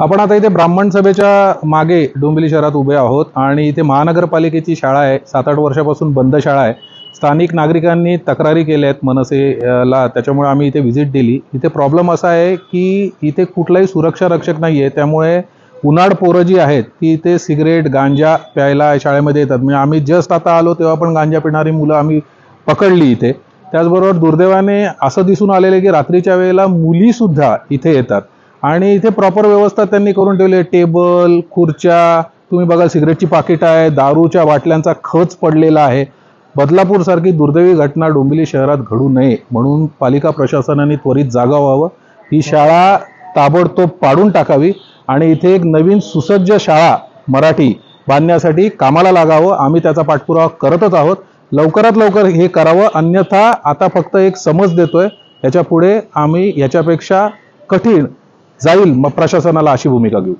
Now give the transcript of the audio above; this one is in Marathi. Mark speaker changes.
Speaker 1: आपण आता इथे ब्राह्मण सभेच्या मागे डोंबिवली शहरात उभे आहोत आणि इथे महानगरपालिकेची शाळा आहे. सात आठ वर्षापासून बंद शाळा आहे. स्थानिक नागरिकांनी तक्रारी केल्या आहेत मनसेला. त्याच्यामुळे आम्ही इथे व्हिजिट दिली. इथे प्रॉब्लेम असा आहे की इथे कुठलाही सुरक्षा रक्षक नाही आहे त्यामुळे उन्हाळ पोरं जी आहेत ती इथे सिगरेट गांजा प्यायला शाळेमध्ये येतात. म्हणजे आम्ही जस्ट आता आलो तेव्हा पण गांजा पिणारी मुलं आम्ही पकडली इथे. त्याचबरोबर दुर्दैवाने असं दिसून आलेलं आहे की रात्रीच्या वेळेला मुलीसुद्धा इथे येतात. आणि इथे प्रॉपर व्यवस्था त्यांनी करून ठेवली आहे. टेबल खुर्च्या तुम्ही बघा सिगरेटची पाकिट आहे दारूच्या बाटल्यांचा खच पडलेला आहे. बदलापूर सारखी दुर्दैवी घटना डोंबिवली शहरात घडू नये म्हणून पालिका प्रशासनाने त्वरित जागा व्हावं. ही शाळा ताबडतोब पाडून टाकावी आणि इथे एक नवीन सुसज्ज शाळा मराठी बांधण्यासाठी कामाला लागावं. आम्ही त्याचा पाठपुरावा करतच आहोत. लवकरात लवकर हे करावं. अन्यथा आता फक्त एक समज देतोय. याच्यापुढे आम्ही याच्यापेक्षा कठीण जाईल. मग प्रशासनाला अशी भूमिका घेऊ.